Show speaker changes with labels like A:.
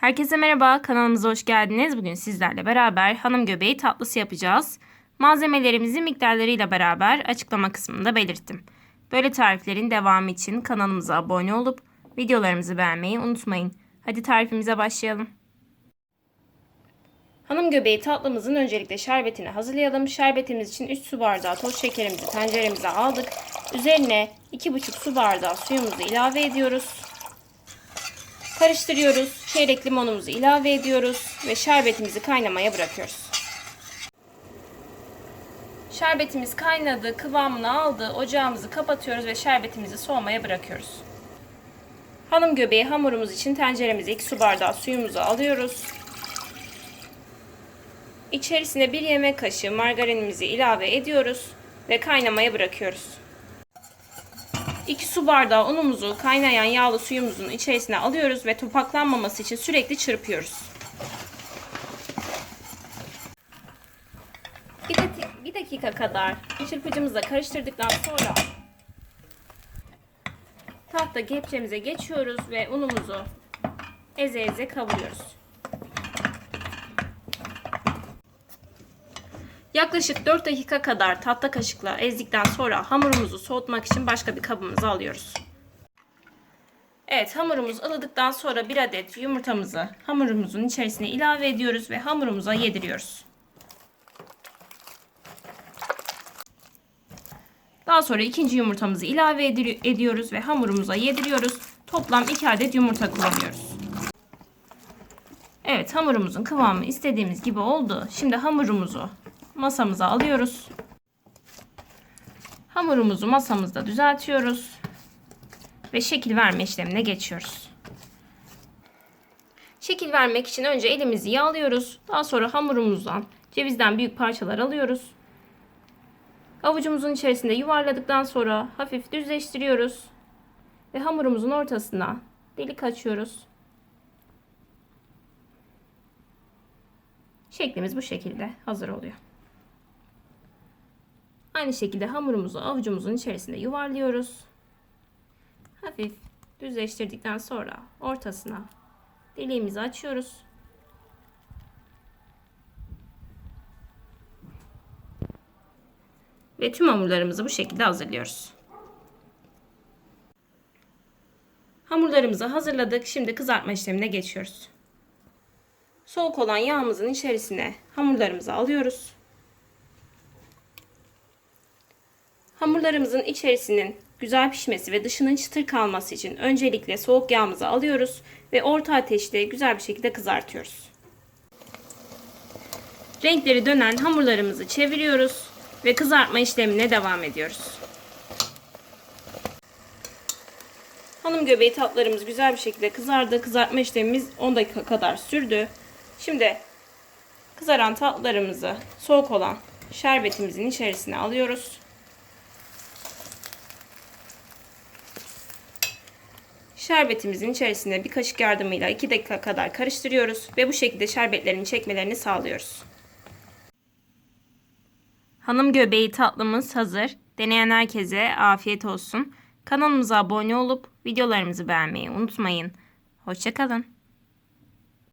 A: Herkese merhaba, kanalımıza hoş geldiniz. Bugün sizlerle beraber hanım göbeği tatlısı yapacağız. Malzemelerimizi miktarlarıyla beraber açıklama kısmında belirttim. Böyle tariflerin devamı için kanalımıza abone olup videolarımızı beğenmeyi unutmayın. Hadi tarifimize başlayalım. Hanım göbeği tatlımızın öncelikle şerbetini hazırlayalım. Şerbetimiz için 3 su bardağı toz şekerimizi tenceremize aldık. Üzerine 2,5 su bardağı suyumuzu ilave ediyoruz. Karıştırıyoruz. Çeyrek limonumuzu ilave ediyoruz ve şerbetimizi kaynamaya bırakıyoruz. Şerbetimiz kaynadı, kıvamını aldı. Ocağımızı kapatıyoruz ve şerbetimizi soğumaya bırakıyoruz. Hanım göbeği hamurumuz için tenceremize 2 su bardağı suyumuzu alıyoruz. İçerisine 1 yemek kaşığı margarinimizi ilave ediyoruz ve kaynamaya bırakıyoruz. 2 su bardağı unumuzu kaynayan yağlı suyumuzun içerisine alıyoruz ve topaklanmaması için sürekli çırpıyoruz. Bir dakika, kadar çırpıcımızla karıştırdıktan sonra tahta kepçemize geçiyoruz ve unumuzu eze eze kavuruyoruz. Yaklaşık 4 dakika kadar tahta kaşıkla ezdikten sonra hamurumuzu soğutmak için başka bir kabımıza alıyoruz. Evet hamurumuz ılıdıktan sonra bir adet yumurtamızı hamurumuzun içerisine ilave ediyoruz ve hamurumuza yediriyoruz. Daha sonra ikinci yumurtamızı ilave ediyoruz ve hamurumuza yediriyoruz. Toplam 2 adet yumurta kullanıyoruz. Evet hamurumuzun kıvamı istediğimiz gibi oldu. Şimdi hamurumuzu masamıza alıyoruz. Hamurumuzu masamızda düzeltiyoruz. Ve şekil verme işlemine geçiyoruz. Şekil vermek için önce elimizi yağlıyoruz. Daha sonra hamurumuzdan cevizden büyük parçalar alıyoruz. Avucumuzun içerisinde yuvarladıktan sonra hafif düzleştiriyoruz. Ve hamurumuzun ortasına delik açıyoruz. Şeklimiz bu şekilde hazır oluyor. Aynı şekilde hamurumuzu avucumuzun içerisinde yuvarlıyoruz. Hafif düzleştirdikten sonra ortasına deliğimizi açıyoruz. Ve tüm hamurlarımızı bu şekilde hazırlıyoruz. Hamurlarımızı hazırladık. Şimdi kızartma işlemine geçiyoruz. Soğuk olan yağımızın içerisine hamurlarımızı alıyoruz. Hamurlarımızın içerisinin güzel pişmesi ve dışının çıtır kalması için öncelikle soğuk yağımızı alıyoruz ve orta ateşte güzel bir şekilde kızartıyoruz. Renkleri dönen hamurlarımızı çeviriyoruz ve kızartma işlemine devam ediyoruz. Hanım göbeği tatlarımız güzel bir şekilde kızardı. Kızartma işlemimiz 10 dakika kadar sürdü. Şimdi kızaran tatlarımızı soğuk olan şerbetimizin içerisine alıyoruz. Şerbetimizin içerisine bir kaşık yardımıyla 2 dakika kadar karıştırıyoruz ve bu şekilde şerbetlerin çekmelerini sağlıyoruz. Hanım göbeği tatlımız hazır. Deneyen herkese afiyet olsun. Kanalımıza abone olup videolarımızı beğenmeyi unutmayın. Hoşçakalın.